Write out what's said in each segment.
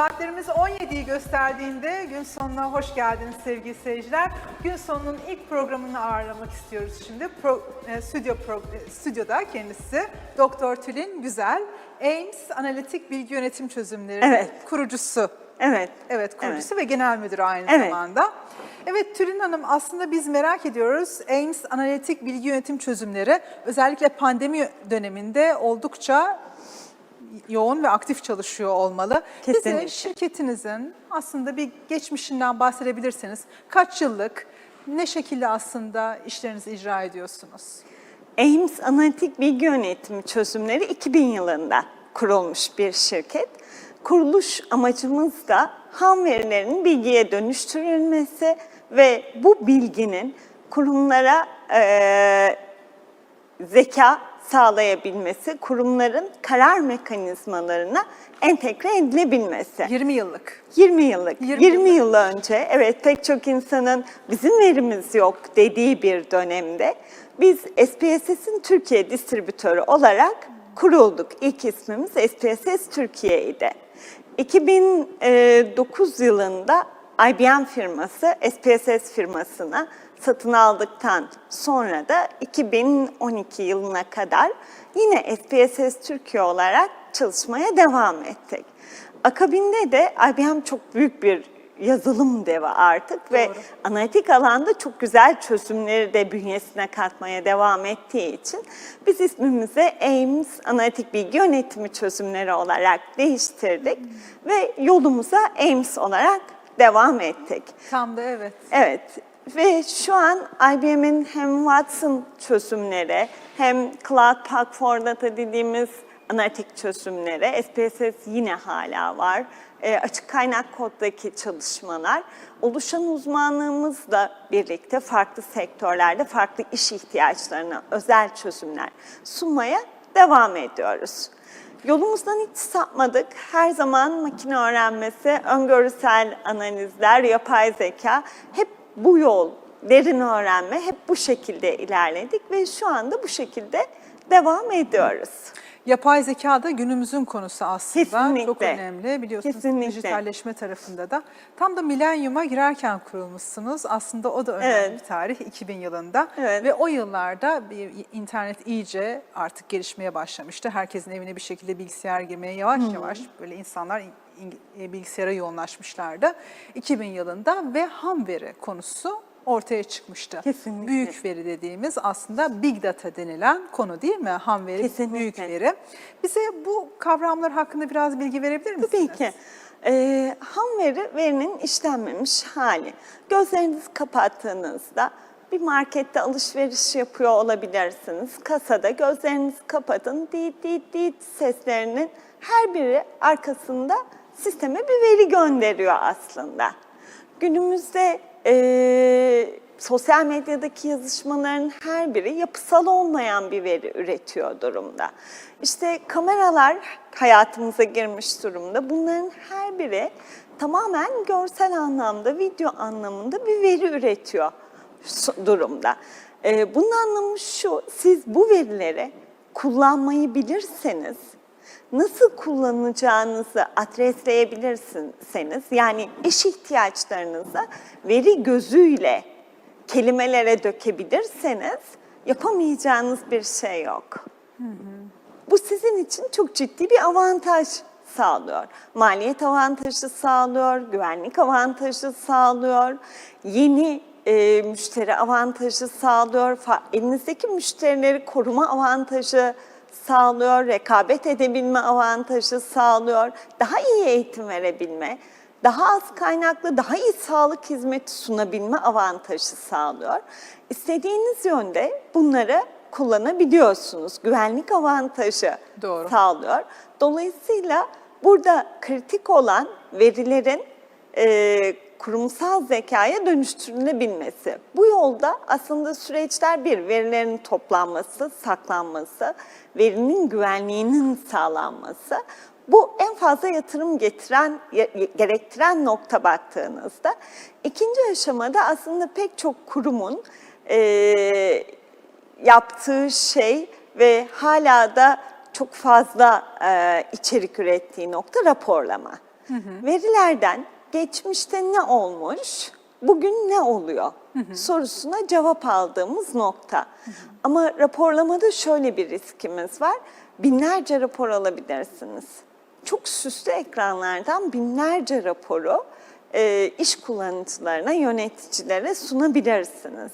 Saatlerimiz 17'yi gösterdiğinde gün sonuna hoş geldiniz sevgili seyirciler. Gün sonunun ilk programını ağırlamak istiyoruz şimdi. Pro, e, stüdyo pro, e, stüdyoda kendisi Doktor Tülin Güzel, Ames Analitik Bilgi Yönetim Çözümleri Evet. kurucusu. Evet. Evet, kurucusu ve genel müdürü aynı Evet. zamanda. Evet Tülin Hanım aslında biz merak ediyoruz. Ames Analitik Bilgi Yönetim Çözümleri özellikle pandemi döneminde oldukça yoğun ve aktif çalışıyor olmalı. Bize Kesinlikle. şirketinizin aslında bir geçmişinden bahsedebilirseniz kaç yıllık, ne şekilde aslında işlerinizi icra ediyorsunuz? Ames Analitik Bilgi Yönetimi Çözümleri 2000 yılında kurulmuş bir şirket. Kuruluş amacımız da ham verilerin bilgiye dönüştürülmesi ve bu bilginin kurumlara eee, zeka sağlayabilmesi, kurumların karar mekanizmalarına entegre edilebilmesi. 20 yıllık. 20 yıllık, 20 20, yıl önce evet pek çok insanın bizim verimiz yok dediği bir dönemde biz SPSS'in Türkiye distribütörü olarak kurulduk. İlk ismimiz SPSS Türkiye'ydi. 2009 yılında IBM firması SPSS firmasına satın aldıktan sonra da 2012 yılına kadar yine SPSS Türkiye olarak çalışmaya devam ettik. Akabinde de IBM çok büyük bir yazılım devi artık ve Doğru. analitik alanda çok güzel çözümleri de bünyesine katmaya devam ettiği için biz ismimizi Ames Analitik Bilgi Yönetimi Çözümleri olarak değiştirdik ve yolumuza Ames olarak devam ettik. Tam da evet. Evet ve şu an IBM'in hem Watson çözümleri hem Cloud Pak for Data dediğimiz analitik çözümleri, SPSS yine hala var. E, açık kaynak koddaki çalışmalar, oluşan uzmanlığımızla birlikte farklı sektörlerde farklı iş ihtiyaçlarına özel çözümler sunmaya devam ediyoruz. Yolumuzdan hiç sapmadık. Her zaman makine öğrenmesi, öngörüsel analizler, yapay zeka hep bu yol, derin öğrenme hep bu şekilde ilerledik ve şu anda bu şekilde devam ediyoruz. Yapay zeka da günümüzün konusu aslında. Kesinlikle. Çok önemli biliyorsunuz Kesinlikle. dijitalleşme tarafında da. Tam da milenyuma girerken kurulmuşsunuz. Aslında o da önemli Evet. bir tarih 2000 yılında. Evet. Ve o yıllarda internet iyice artık gelişmeye başlamıştı. Herkesin evine bir şekilde bilgisayar girmeye yavaş yavaş böyle insanlar in- in- bilgisayara yoğunlaşmışlardı. 2000 yılında ve ham veri konusu ortaya çıkmıştı. Kesinlikle. Büyük veri dediğimiz aslında big data denilen konu değil mi? Ham veri, Kesinlikle. büyük veri. Bize bu kavramlar hakkında biraz bilgi verebilir misiniz? Tabii ki. Ee, ham veri verinin işlenmemiş hali. Gözlerinizi kapattığınızda bir markette alışveriş yapıyor olabilirsiniz. Kasada gözlerinizi kapatın. Dit dit dit seslerinin her biri arkasında sisteme bir veri gönderiyor aslında. Günümüzde eee, sosyal medyadaki yazışmaların her biri yapısal olmayan bir veri üretiyor durumda. İşte kameralar hayatımıza girmiş durumda. Bunların her biri tamamen görsel anlamda, video anlamında bir veri üretiyor durumda. Bunun anlamı şu, siz bu verileri kullanmayı bilirseniz, nasıl kullanacağınızı adresleyebilirsiniz. Yani iş ihtiyaçlarınızı veri gözüyle kelimelere dökebilirseniz yapamayacağınız bir şey yok. Bu sizin için çok ciddi bir avantaj sağlıyor. Maliyet avantajı sağlıyor, güvenlik avantajı sağlıyor, yeni e, müşteri avantajı sağlıyor, elinizdeki müşterileri koruma avantajı sağlıyor, rekabet edebilme avantajı sağlıyor, daha iyi eğitim verebilme, daha az kaynaklı, daha iyi sağlık hizmeti sunabilme avantajı sağlıyor. İstediğiniz yönde bunları kullanabiliyorsunuz. Güvenlik avantajı Doğru. sağlıyor. Dolayısıyla burada kritik olan verilerin e, kurumsal zekaya dönüştürülebilmesi. Bu yolda aslında süreçler bir, verilerin toplanması, saklanması, verinin güvenliğinin sağlanması. Bu en fazla yatırım getiren, gerektiren nokta baktığınızda. İkinci aşamada aslında pek çok kurumun e, yaptığı şey ve hala da çok fazla e, içerik ürettiği nokta raporlama. Verilerden geçmişte ne olmuş, bugün ne oluyor sorusuna cevap aldığımız nokta. Ama raporlamada şöyle bir riskimiz var. Binlerce rapor alabilirsiniz. Çok süslü ekranlardan binlerce raporu e, iş kullanıcılarına, yöneticilere sunabilirsiniz.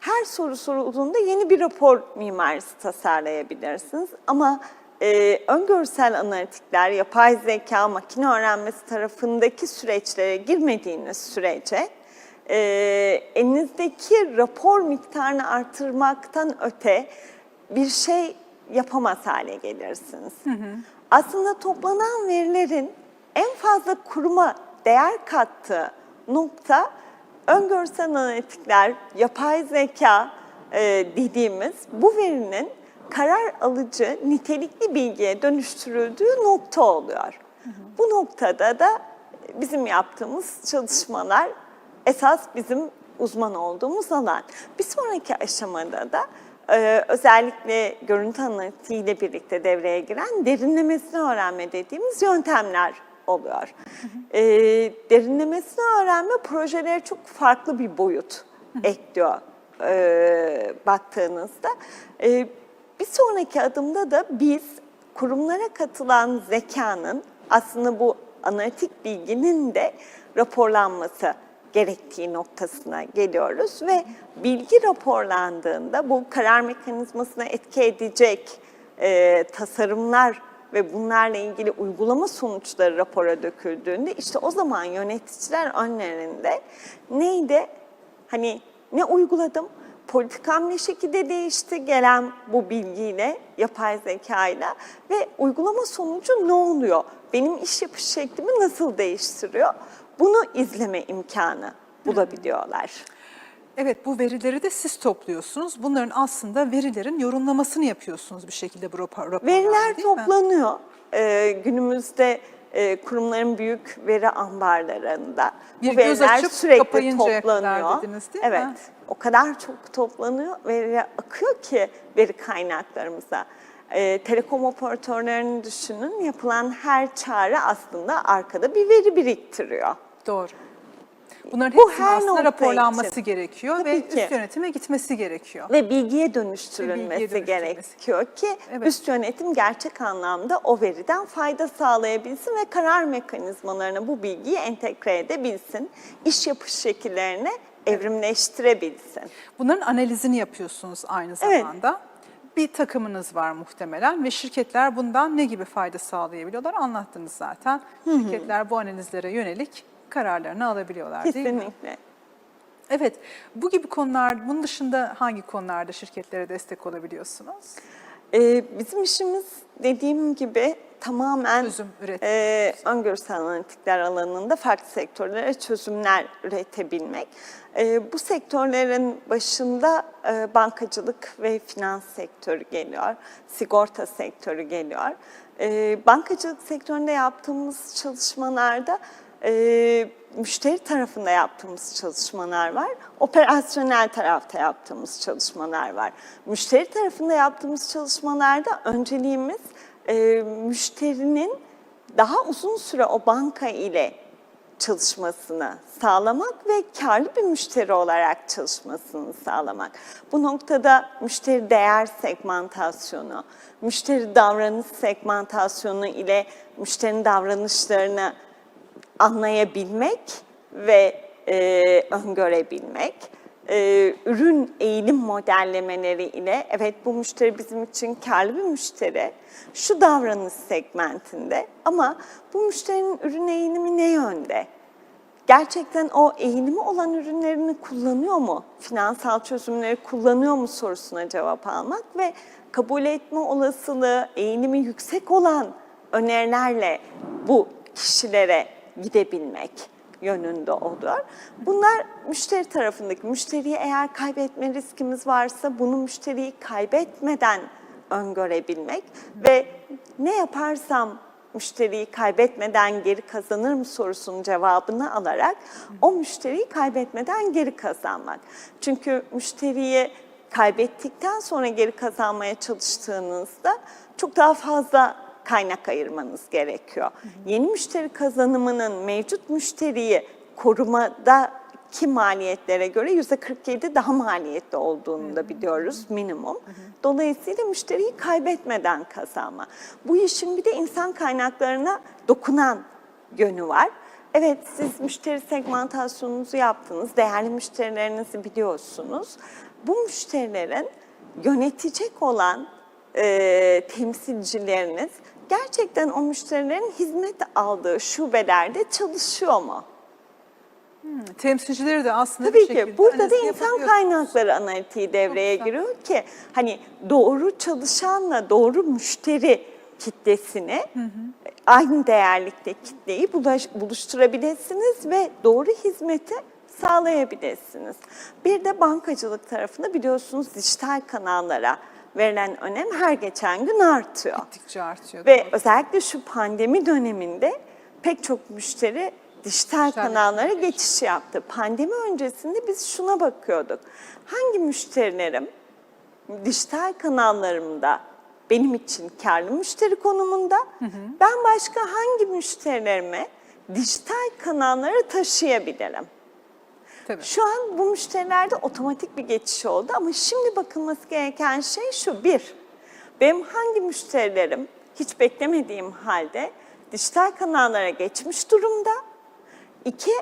Her soru sorulduğunda yeni bir rapor mimarisi tasarlayabilirsiniz. Ama e, öngörsel analitikler, yapay zeka, makine öğrenmesi tarafındaki süreçlere girmediğiniz sürece e, elinizdeki rapor miktarını artırmaktan öte bir şey yapamaz hale gelirsiniz. Aslında toplanan verilerin en fazla kuruma değer kattığı nokta öngörsel analitikler, yapay zeka e, dediğimiz bu verinin karar alıcı nitelikli bilgiye dönüştürüldüğü nokta oluyor. Bu noktada da bizim yaptığımız çalışmalar esas bizim uzman olduğumuz alan. Bir sonraki aşamada da e, özellikle görüntü analitiğiyle birlikte devreye giren derinlemesine öğrenme dediğimiz yöntemler oluyor. E, derinlemesine öğrenme projelere çok farklı bir boyut ekliyor e, baktığınızda. E, bir sonraki adımda da biz kurumlara katılan zekanın aslında bu analitik bilginin de raporlanması gerektiği noktasına geliyoruz ve bilgi raporlandığında bu karar mekanizmasına etki edecek e, tasarımlar ve bunlarla ilgili uygulama sonuçları rapora döküldüğünde işte o zaman yöneticiler önlerinde neydi? Hani ne uyguladım? Politikam ne şekilde değişti gelen bu bilgiyle, yapay zekayla ve uygulama sonucu ne oluyor? Benim iş yapış şeklimi nasıl değiştiriyor? Bunu izleme imkanı bulabiliyorlar. Evet bu verileri de siz topluyorsunuz. Bunların aslında verilerin yorumlamasını yapıyorsunuz bir şekilde bu rapor, raporlarda Veriler değil mi? toplanıyor. Ee, günümüzde e, kurumların büyük veri ambarlarında Bir bu veriler açıp sürekli toplanıyor. dediniz, değil mi? O kadar çok toplanıyor, veri akıyor ki veri kaynaklarımıza. Ee, telekom operatörlerini düşünün, yapılan her çağrı aslında arkada bir veri biriktiriyor. Doğru. Bunların Bu hepsinin her aslında raporlanması için. gerekiyor Tabii ve ki. üst yönetime gitmesi gerekiyor. Ve bilgiye dönüştürülmesi, Ve bilgiye dönüştürülmesi. gerekiyor ki Evet. üst yönetim gerçek anlamda o veriden fayda sağlayabilsin ve karar mekanizmalarına bu bilgiyi entegre edebilsin. İş yapış şekillerini evrimleştirebilsin. Bunların analizini yapıyorsunuz aynı Evet. zamanda. Bir takımınız var muhtemelen ve şirketler bundan ne gibi fayda sağlayabiliyorlar anlattınız zaten. Şirketler bu analizlere yönelik kararlarını alabiliyorlar değil mi? Kesinlikle. Evet. Bu gibi konular, bunun dışında hangi konularda şirketlere destek olabiliyorsunuz? Ee, bizim işimiz dediğim gibi tamamen üretmek. e, öngörüsel analitikler alanında farklı sektörlere çözümler üretebilmek. E, bu sektörlerin başında e, bankacılık ve finans sektörü geliyor, sigorta sektörü geliyor. E, bankacılık sektöründe yaptığımız çalışmalarda e, müşteri tarafında yaptığımız çalışmalar var. Operasyonel tarafta yaptığımız çalışmalar var. Müşteri tarafında yaptığımız çalışmalarda önceliğimiz e, müşterinin daha uzun süre o banka ile çalışmasını sağlamak ve karlı bir müşteri olarak çalışmasını sağlamak. Bu noktada müşteri değer segmentasyonu, müşteri davranış segmentasyonu ile müşterinin davranışlarını anlayabilmek ve e, öngörebilmek, e, ürün eğilim modellemeleri ile evet bu müşteri bizim için karlı bir müşteri, şu davranış segmentinde ama bu müşterinin ürün eğilimi ne yönde? Gerçekten o eğilimi olan ürünlerini kullanıyor mu? Finansal çözümleri kullanıyor mu sorusuna cevap almak ve kabul etme olasılığı eğilimi yüksek olan önerilerle bu kişilere gidebilmek yönünde oluyor. Bunlar müşteri tarafındaki, müşteriyi eğer kaybetme riskimiz varsa bunu müşteriyi kaybetmeden öngörebilmek ve ne yaparsam müşteriyi kaybetmeden geri kazanır mı sorusunun cevabını alarak o müşteriyi kaybetmeden geri kazanmak. Çünkü müşteriyi kaybettikten sonra geri kazanmaya çalıştığınızda çok daha fazla kaynak ayırmanız gerekiyor. Yeni müşteri kazanımının mevcut müşteriyi korumadaki maliyetlere göre %47 daha maliyetli olduğunu da biliyoruz minimum. Dolayısıyla müşteriyi kaybetmeden kazanma. Bu işin bir de insan kaynaklarına dokunan yönü var. Evet siz müşteri segmentasyonunuzu yaptınız, değerli müşterilerinizi biliyorsunuz. Bu müşterilerin yönetecek olan e, temsilcileriniz gerçekten o müşterilerin hizmet aldığı şubelerde çalışıyor mu? Temsilcileri de aslında Tabii bir ki şekilde burada da insan kaynakları analitiği devreye güzel. giriyor ki hani doğru çalışanla doğru müşteri kitlesini aynı değerlikte kitleyi bulaş, buluşturabilirsiniz ve doğru hizmeti sağlayabilirsiniz. Bir de bankacılık tarafında biliyorsunuz dijital kanallara verilen önem her geçen gün artıyor. Gittikçe artıyor. Ve doğru. özellikle şu pandemi döneminde pek çok müşteri dijital Dijital kanallara geçiş yaptı. Pandemi öncesinde biz şuna bakıyorduk. Hangi müşterilerim dijital kanallarımda benim için karlı müşteri konumunda, ben başka hangi müşterilerime dijital kanallara taşıyabilirim? Tabii. Şu an bu müşterilerde otomatik bir geçiş oldu ama şimdi bakılması gereken şey şu. Bir, benim hangi müşterilerim hiç beklemediğim halde dijital kanallara geçmiş durumda. İki,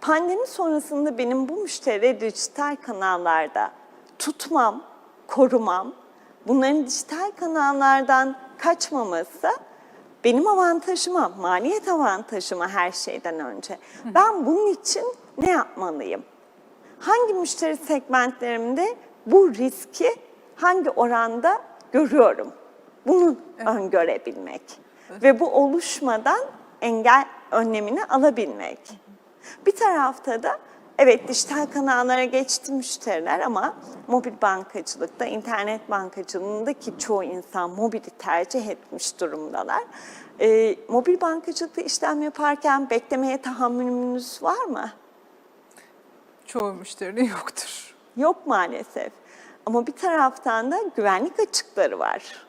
pandemi sonrasında benim bu müşterileri dijital kanallarda tutmam, korumam, bunların dijital kanallardan kaçmaması benim avantajıma, maliyet avantajıma her şeyden önce. Ben bunun için ne yapmalıyım? Hangi müşteri segmentlerimde bu riski hangi oranda görüyorum? Bunu öngörebilmek ve bu oluşmadan engel önlemini alabilmek. Bir tarafta da evet dijital kanallara geçti müşteriler ama mobil bankacılıkta, internet bankacılığında ki çoğu insan mobili tercih etmiş durumdalar. Ee, mobil bankacılıkta işlem yaparken beklemeye tahammülünüz var mı? Çoğu müşterinin yoktur. Yok maalesef. Ama bir taraftan da güvenlik açıkları var.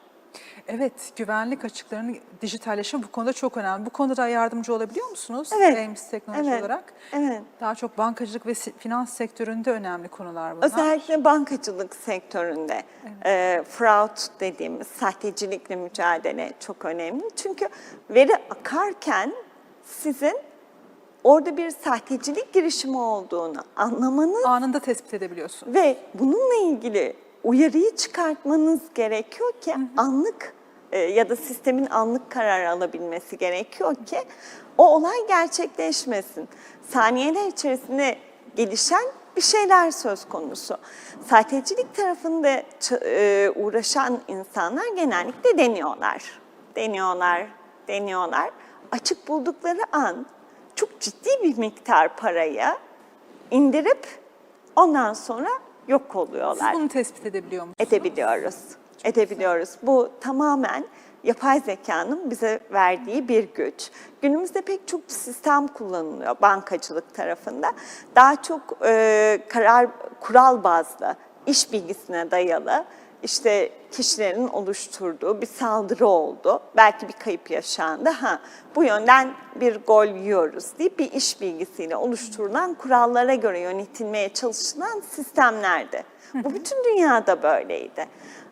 Evet, güvenlik açıklarının dijitalleşme bu konuda çok önemli. Bu konuda da yardımcı olabiliyor musunuz? Evet, Ames teknoloji evet, olarak. evet. Daha çok bankacılık ve finans sektöründe önemli konular bunlar. Özellikle bankacılık sektöründe e, fraud dediğimiz sahtecilikle mücadele çok önemli. Çünkü veri akarken sizin orada bir sahtecilik girişimi olduğunu anlamanız Anında tespit edebiliyorsun. ve bununla ilgili uyarıyı çıkartmanız gerekiyor ki anlık e, ya da sistemin anlık karar alabilmesi gerekiyor ki o olay gerçekleşmesin. Saniyeler içerisinde gelişen bir şeyler söz konusu. Sahtecilik tarafında ç- e, uğraşan insanlar genellikle deniyorlar. Deniyorlar, deniyorlar. Açık buldukları an çok ciddi bir miktar parayı indirip ondan sonra yok Siz oluyorlar. bunu tespit edebiliyor musunuz? Edebiliyoruz. Edebiliyoruz. Bu tamamen yapay zekanın bize verdiği bir güç. Günümüzde pek çok sistem kullanılıyor bankacılık tarafında. Daha çok e, karar kural bazlı, iş bilgisine dayalı işte kişilerin oluşturduğu bir saldırı oldu. Belki bir kayıp yaşandı. Ha, bu yönden bir gol yiyoruz deyip bir iş bilgisiyle oluşturulan kurallara göre yönetilmeye çalışılan sistemlerdi. Bu bütün dünyada böyleydi.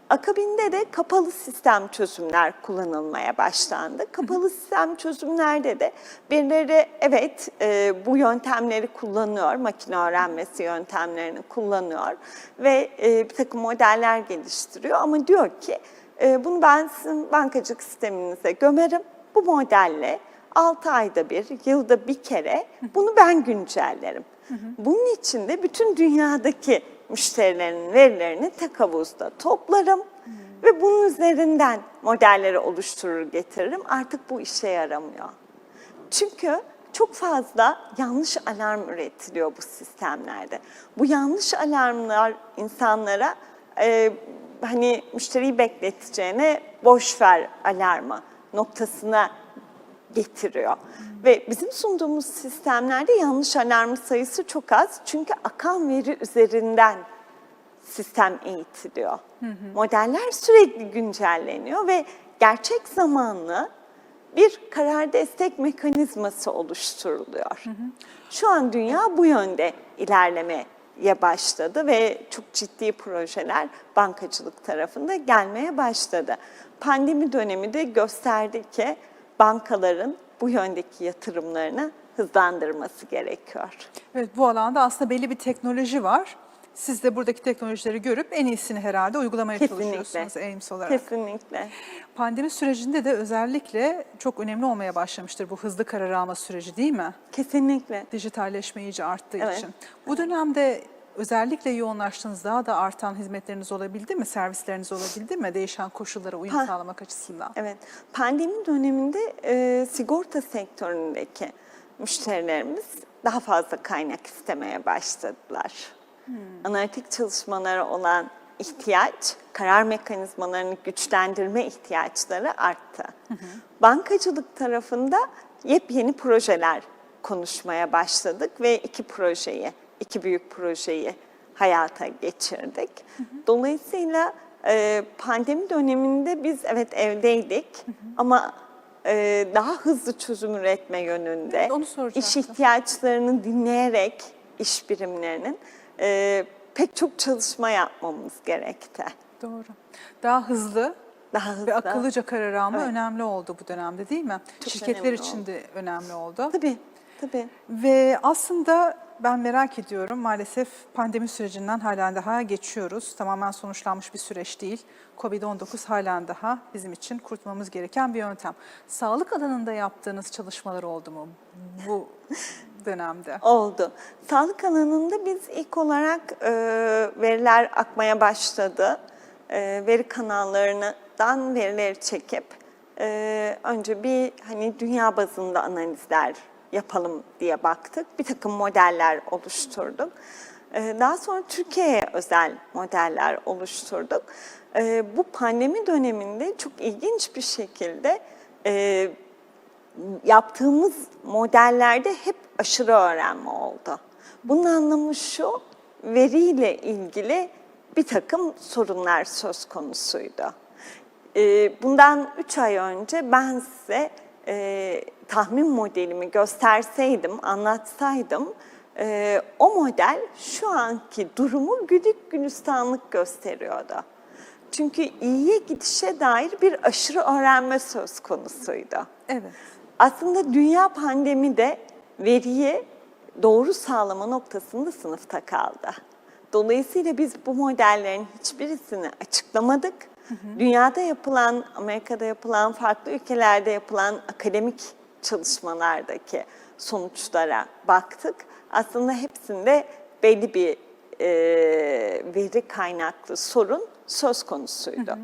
Akabinde de kapalı sistem çözümler kullanılmaya başlandı. Kapalı sistem çözümlerde de birileri evet e, bu yöntemleri kullanıyor, makine öğrenmesi yöntemlerini kullanıyor ve e, bir takım modeller geliştiriyor. Ama diyor ki e, bunu ben sizin bankacılık sisteminize gömerim, bu modelle 6 ayda bir, yılda bir kere bunu ben güncellerim. Bunun için de bütün dünyadaki müşterilerin verilerini tek havuzda toplarım ve bunun üzerinden modelleri oluşturur getiririm. Artık bu işe yaramıyor. Çünkü çok fazla yanlış alarm üretiliyor bu sistemlerde. Bu yanlış alarmlar insanlara e, hani müşteriyi bekleteceğine boş ver alarmı noktasına getiriyor. Ve bizim sunduğumuz sistemlerde yanlış alarm sayısı çok az. Çünkü akan veri üzerinden sistem eğitiliyor. Modeller sürekli güncelleniyor ve gerçek zamanlı bir karar destek mekanizması oluşturuluyor. Şu an dünya bu yönde ilerlemeye başladı ve çok ciddi projeler bankacılık tarafında gelmeye başladı. Pandemi dönemi de gösterdi ki bankaların bu yöndeki yatırımlarını hızlandırması gerekiyor. Evet bu alanda aslında belli bir teknoloji var. Siz de buradaki teknolojileri görüp en iyisini herhalde uygulamaya çalışıyorsunuz Kesinlikle. Ames olarak. Kesinlikle. Pandemi sürecinde de özellikle çok önemli olmaya başlamıştır bu hızlı karar alma süreci değil mi? Kesinlikle. Dijitalleşme iyice arttığı Evet. için. Bu dönemde özellikle yoğunlaştığınız daha da artan hizmetleriniz olabildi mi? Servisleriniz olabildi mi? Değişen koşullara uyum Ha. sağlamak açısından. Evet, pandemi döneminde e, sigorta sektöründeki müşterilerimiz daha fazla kaynak istemeye başladılar. Analitik çalışmalara olan ihtiyaç, karar mekanizmalarını güçlendirme ihtiyaçları arttı. Bankacılık tarafında yepyeni projeler konuşmaya başladık ve iki projeyi, iki büyük projeyi hayata geçirdik. Dolayısıyla e, pandemi döneminde biz evet evdeydik ama e, daha hızlı çözüm üretme yönünde Evet, onu iş ihtiyaçlarını dinleyerek iş birimlerinin e, pek çok çalışma yapmamız gerekti. Doğru. Daha hızlı Daha hızlı. ve akıllıca karar alma Evet. önemli oldu bu dönemde değil mi? Çok Şirketler için de önemli oldu. Tabii, tabii. Ve aslında ben merak ediyorum maalesef pandemi sürecinden halen daha geçiyoruz. Tamamen sonuçlanmış bir süreç değil. Covid-19 halen daha bizim için kurtulmamız gereken bir yöntem. Sağlık alanında yaptığınız çalışmalar oldu mu bu dönemde? Oldu. Sağlık alanında biz ilk olarak e, veriler akmaya başladı. E, veri kanallarından verileri çekip e, önce bir hani dünya bazında analizler yapalım diye baktık. Bir takım modeller oluşturduk. E, daha sonra Türkiye'ye özel modeller oluşturduk. E, bu pandemi döneminde çok ilginç bir şekilde e, yaptığımız modellerde hep aşırı öğrenme oldu. Bunun anlamı şu, veriyle ilgili bir takım sorunlar söz konusuydu. Ee, Bundan 3 ay önce ben size e, tahmin modelimi gösterseydim, anlatsaydım, e, o model şu anki durumu güdük gülistanlık gösteriyordu. Çünkü iyiye gidişe dair bir aşırı öğrenme söz konusuydu. Evet. Aslında dünya pandemi de veriyi doğru sağlama noktasında sınıfta kaldı. Dolayısıyla biz bu modellerin hiçbirisini açıklamadık. Dünyada yapılan, Amerika'da yapılan, farklı ülkelerde yapılan akademik çalışmalardaki sonuçlara baktık. Aslında hepsinde belli bir e, veri kaynaklı sorun söz konusuydu.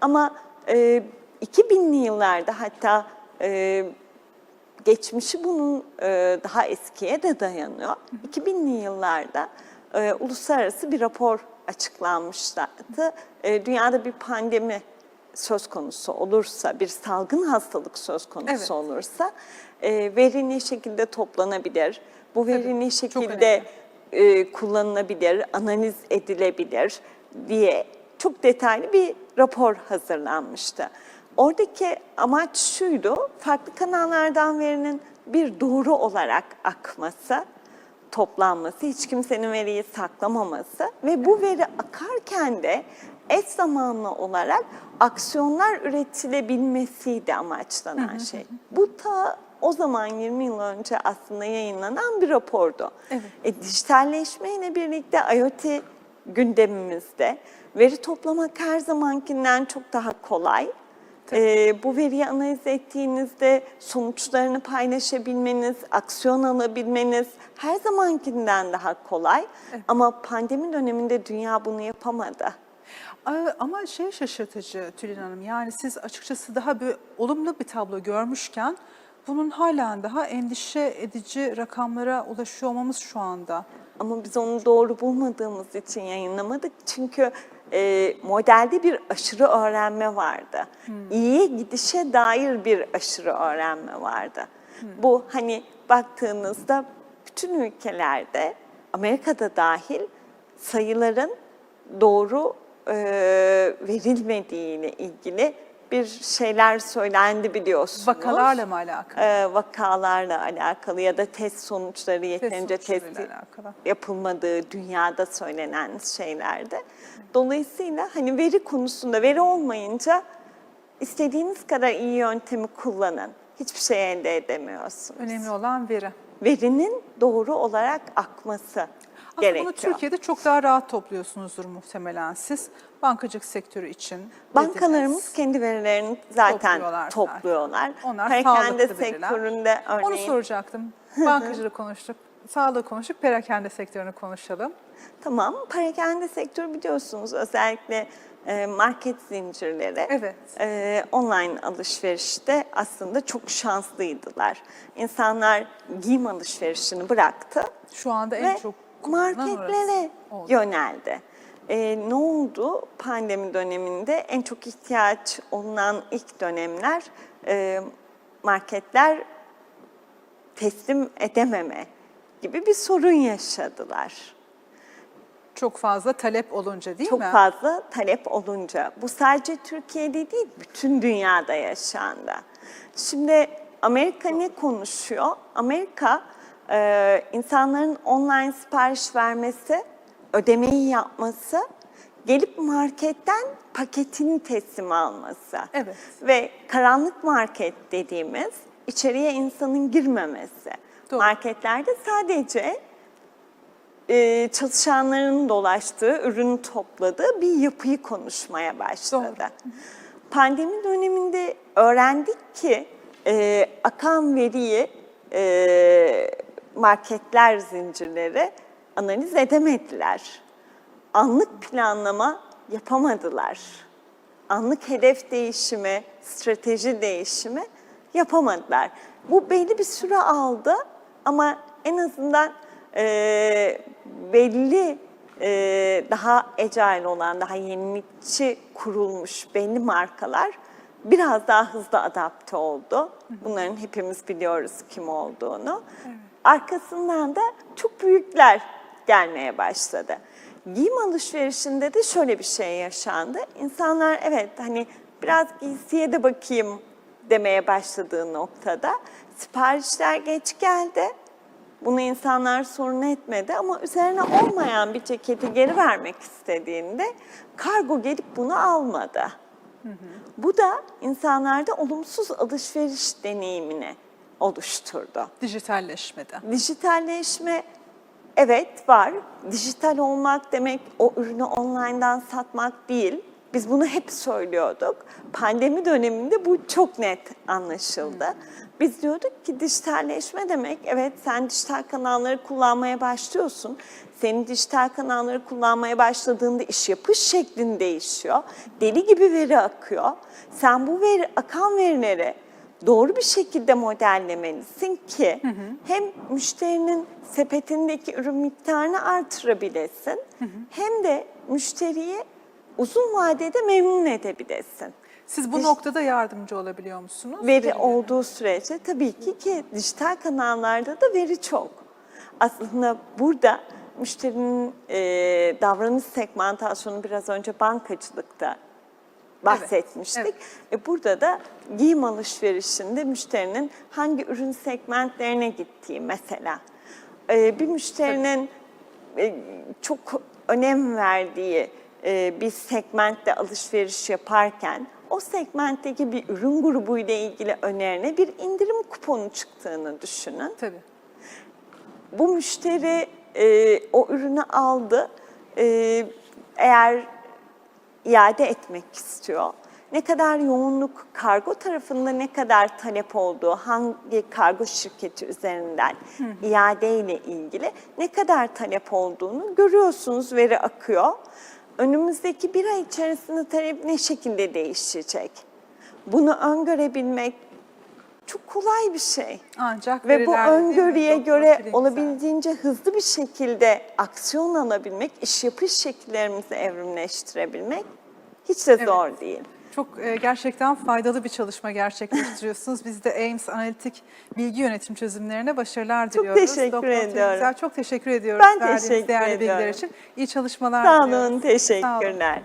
Ama e, 2000'li yıllarda hatta e, geçmişi bunun e, daha eskiye de dayanıyor. 2000'li yıllarda e, uluslararası bir rapor açıklanmışlardı. E, dünyada bir pandemi söz konusu olursa, bir salgın hastalık söz konusu Evet. olursa e, veri ne şekilde toplanabilir, bu veri ne çok şekilde e, kullanılabilir, analiz edilebilir diye çok detaylı bir rapor hazırlanmıştı. Oradaki amaç şuydu, farklı kanallardan verinin bir doğru olarak akması, toplanması, hiç kimsenin veriyi saklamaması ve bu veri akarken de eş zamanlı olarak aksiyonlar üretilebilmesiydi amaçlanan şey. Bu ta o zaman 20 yıl önce aslında yayınlanan bir rapordu. Evet. E, dijitalleşmeyle birlikte IoT gündemimizde veri toplamak her zamankinden çok daha kolay. E, bu veriyi analiz ettiğinizde sonuçlarını paylaşabilmeniz, aksiyon alabilmeniz her zamankinden daha kolay. Ama pandemi döneminde dünya bunu yapamadı. Ama şey şaşırtıcı Tülin Hanım, yani siz açıkçası daha bir olumlu bir tablo görmüşken bunun halen daha endişe edici rakamlara ulaşıyor olmamız şu anda. Ama biz onu doğru bulmadığımız için yayınlamadık. Çünkü e, modelde bir aşırı öğrenme vardı. İyiye gidişe dair bir aşırı öğrenme vardı. Bu hani baktığınızda bütün ülkelerde, Amerika'da dahil sayıların doğru e, verilmediği ile ilgili bir şeyler söylendi biliyorsunuz. Vakalarla mı alakalı? E, vakalarla alakalı ya da test sonuçları yeterince test alakalı. yapılmadığı dünyada söylenen şeylerde. Dolayısıyla hani veri konusunda veri olmayınca istediğiniz kadar iyi yöntemi kullanın. Hiçbir şey elde edemiyorsunuz. Önemli olan veri. Verinin doğru olarak akması Aslında gerekiyor. bunu Türkiye'de çok daha rahat topluyorsunuzdur muhtemelen siz. Bankacılık sektörü için. Bankalarımız dediniz. kendi verilerini zaten Topluyorlar topluyorlar. Onlar Perakende veriler. sektöründe örneğin Onu soracaktım. Bankacılık konuştuk, sağlığı konuştuk, perakende sektörünü konuşalım. Tamam, parakende sektörü biliyorsunuz özellikle e, market zincirleri Evet. e, online alışverişte aslında çok şanslıydılar. İnsanlar giyim alışverişini bıraktı Şu anda en çok marketlere orası yöneldi. E, ne oldu? Pandemi döneminde en çok ihtiyaç olunan ilk dönemler e, marketler teslim edememe gibi bir sorun yaşadılar. Çok fazla talep olunca değil Çok mi? fazla talep olunca. Bu sadece Türkiye'de değil, bütün dünyada yaşandı. Şimdi Amerika ne konuşuyor? Amerika e, insanların online sipariş vermesi, ödemeyi yapması, gelip marketten paketini teslim alması. Evet. Ve karanlık market dediğimiz içeriye insanın girmemesi. Doğru. Marketlerde sadece e, çalışanların dolaştığı, ürünü topladığı bir yapıyı konuşmaya başladı. Pandemi döneminde öğrendik ki e, akan veriyi e, marketler zincirleri analiz edemediler. Anlık planlama yapamadılar. Anlık hedef değişimi, strateji değişimi yapamadılar. Bu belli bir süre aldı ama en azından e, belli e, daha agile olan, daha yenilikçi kurulmuş belli markalar biraz daha hızlı adapte oldu. Bunların hepimiz biliyoruz kim olduğunu. Arkasından da çok büyükler gelmeye başladı. Giyim alışverişinde de şöyle bir şey yaşandı. İnsanlar evet hani biraz giysiye de bakayım demeye başladığı noktada siparişler geç geldi. Bunu insanlar sorun etmedi ama üzerine olmayan bir ceketi geri vermek istediğinde kargo gelip bunu almadı. Bu da insanlarda olumsuz alışveriş deneyimini oluşturdu. Dijitalleşmede. Dijitalleşme evet var. Dijital olmak demek o ürünü online'dan satmak değil. Biz bunu hep söylüyorduk. Pandemi döneminde bu çok net anlaşıldı. Biz diyorduk ki dijitalleşme demek evet sen dijital kanalları kullanmaya başlıyorsun. Senin dijital kanalları kullanmaya başladığında iş yapış şeklin değişiyor. Deli gibi veri akıyor. Sen bu veri akan verileri doğru bir şekilde modellemelisin ki hem müşterinin sepetindeki ürün miktarını artırabilesin hem de müşteriyi uzun vadede memnun edebilesin. Siz bu noktada yardımcı olabiliyor musunuz? Veri Verileri. olduğu sürece tabii ki ki dijital kanallarda da veri çok. Aslında burada müşterinin e, davranış segmentasyonu biraz önce bankacılıkta bahsetmiştik. evet. E, burada da giyim alışverişinde müşterinin hangi ürün segmentlerine gittiği mesela. E, bir müşterinin e, çok önem verdiği e, bir segmentte alışveriş yaparken o segmentteki bir ürün grubu ile ilgili önerine bir indirim kuponu çıktığını düşünün. Tabii. Bu müşteri e, o ürünü aldı. E, eğer iade etmek istiyor. Ne kadar yoğunluk kargo tarafında ne kadar talep olduğu, hangi kargo şirketi üzerinden iade ile ilgili ne kadar talep olduğunu görüyorsunuz, veri akıyor. Önümüzdeki bir ay içerisinde talep ne şekilde değişecek? Bunu öngörebilmek çok kolay bir şey. Ancak Ve bu mi? öngörüye Doktor göre olabildiğince hızlı bir şekilde aksiyon alabilmek, iş yapış şekillerimizi evrimleştirebilmek hiç de zor değil. Çok e, gerçekten faydalı bir çalışma gerçekleştiriyorsunuz. Biz de Ames Analitik Bilgi Yönetim Çözümlerine başarılar Çok diliyoruz. teşekkür Doktor ediyorum. Güzel, çok teşekkür ediyoruz Ben teşekkür değerli bilgiler ediyorum. için. İyi çalışmalar Sağ diliyoruz. olun, teşekkürler.